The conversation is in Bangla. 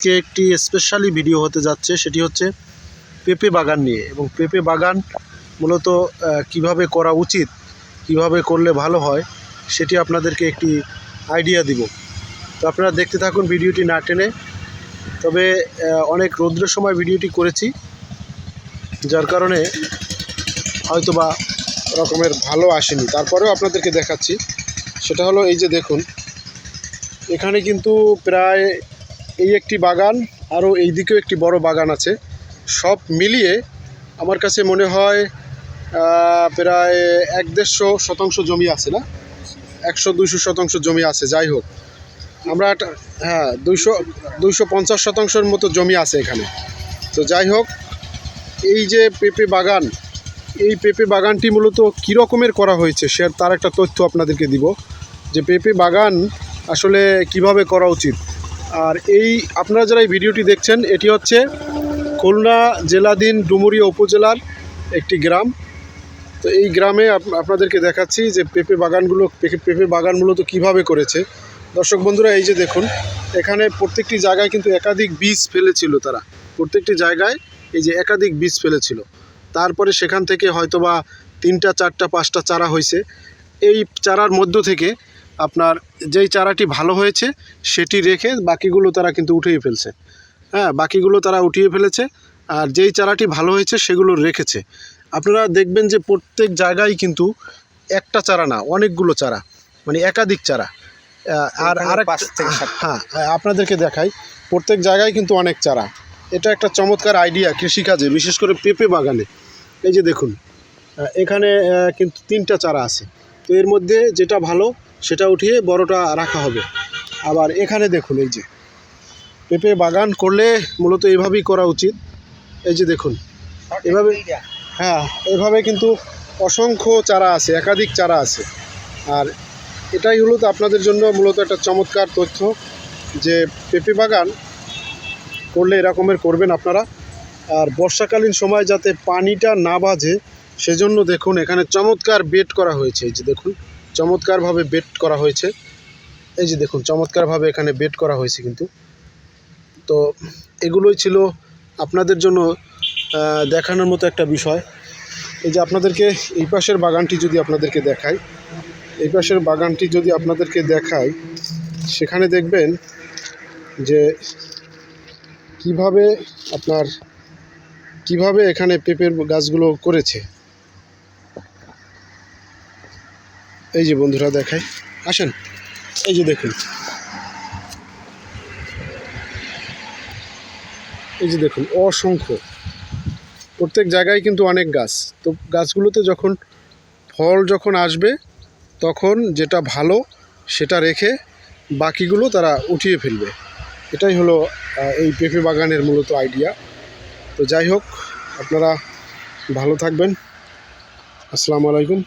আজকে একটি স্পেশালি ভিডিও হতে যাচ্ছে, সেটি হচ্ছে পেঁপে বাগান নিয়ে। এবং পেঁপে বাগান মূলত কীভাবে করা উচিত, কীভাবে করলে ভালো হয়, সেটি আপনাদেরকে একটি আইডিয়া দিব। তো আপনারা দেখতে থাকুন ভিডিওটি না টেনে। তবে অনেক রৌদ্রের সময় ভিডিওটি করেছি, যার কারণে হয়তোবা রকমের ভালো আসেনি। তারপরেও আপনাদেরকে দেখাচ্ছি। সেটা হলো এই যে দেখুন, এখানে কিন্তু প্রায় এই একটি বাগান, আরও এই দিকেও একটি বড় বাগান আছে। সব মিলিয়ে আমার কাছে মনে হয় প্রায় এক দেড়শো শতাংশ জমি আছে না? একশো দুইশো শতাংশ জমি আছে, যাই হোক। আমরা হ্যাঁ দুইশো দুইশো পঞ্চাশ শতাংশের মতো জমি আছে এখানে। তো যাই হোক, এই যে পেঁপে বাগান, এই পেঁপে বাগানটি মূলত কী রকমের করা হয়েছে সে তার একটা তথ্য আপনাদেরকে দিব। যে পেঁপে বাগান আসলে কীভাবে করা উচিত? আর এই আপনারা যারা এই ভিডিওটি দেখছেন, এটি হচ্ছে খুলনা জেলাধীন ডুমুরিয়া উপজেলার একটি গ্রাম। তো এই গ্রামে আপ- আপনাদেরকে দেখাচ্ছি যে পেঁপে বাগানগুলো, পেঁপে পেঁপে বাগান মূলত কীভাবে করেছে। দর্শক বন্ধুরা, এই যে দেখুন, এখানে প্রত্যেকটি জায়গায় কিন্তু একাধিক বীজ ফেলেছিল তারা। প্রত্যেকটি জায়গায় এই যে একাধিক বীজ ফেলেছিল। তারপরে সেখান থেকে হয়তোবা তিনটা, চারটা, পাঁচটা চারা হয়েছে। এই চারার মধ্য থেকে আপনার যেই চারাটি ভালো হয়েছে সেটি রেখে বাকিগুলো তারা কিন্তু উঠিয়ে ফেলছে। হ্যাঁ বাকিগুলো তারা উঠিয়ে ফেলেছে আর যেই চারাটি ভালো হয়েছে সেগুলো রেখেছে। আপনারা দেখবেন যে প্রত্যেক জায়গায় কিন্তু একটা চারা না অনেকগুলো চারা মানে একাধিক চারা। আর আর হ্যাঁ আপনাদেরকে দেখাই প্রত্যেক জায়গায় কিন্তু অনেক চারা। এটা একটা চমৎকার আইডিয়া কৃষিকাজে বিশেষ করে পেঁপে বাগানে। এই যে দেখুন এখানে কিন্তু তিনটা চারা আছে। তো এর মধ্যে যেটা ভালো সেটা উঠিয়ে বড়টা রাখা হবে। আবার এখানে দেখুন এই যে, পেঁপে বাগান করলে মূলত এইভাবেই করা উচিত। এই যে দেখুন, এভাবে হ্যাঁ এভাবে কিন্তু অসংখ্য চারা আছে, একাধিক চারা আছে। আর এটাই হলো তো আপনাদের জন্য মূলত একটা চমৎকার তথ্য যে পেঁপে বাগান করলে এরকমের করবেন আপনারা। আর বর্ষাকালীন সময় যাতে পানিটা না বাজে, সেজন্য দেখুন এখানে চমৎকার বেড করা হয়েছে। এই যে দেখুন চমৎকারভাবে বেট করা হয়েছে। এই যে দেখুন, চমৎকারভাবে এখানে বেট করা হয়েছে কিন্তু। তো এগুলোই ছিল আপনাদের জন্য দেখানোর মতো একটা বিষয়। এই যে আপনাদেরকে এই পাশের বাগানটি যদি আপনাদেরকে দেখাই, এই পাশের বাগানটি যদি আপনাদেরকে দেখাই, সেখানে দেখবেন যে কীভাবে আপনার, কীভাবে এখানে পেঁপের গাছগুলো করেছে। এই যে বন্ধুরা দেখাই। আসেন, এই যে দেখুন। এই যে দেখুন, অসংখ্য। প্রত্যেক জায়গায় কিন্তু অনেক গাছ। তো গাছগুলোতে যখন ফল যখন আসবে, তখন যেটা ভালো সেটা রেখে বাকিগুলো তারা উঠিয়ে ফেলবে। এটাই হলো এই পেঁপে বাগানের মূলত আইডিয়া তো যাই হোক, আপনারা ভালো থাকবেন। আসসালামু আলাইকুম।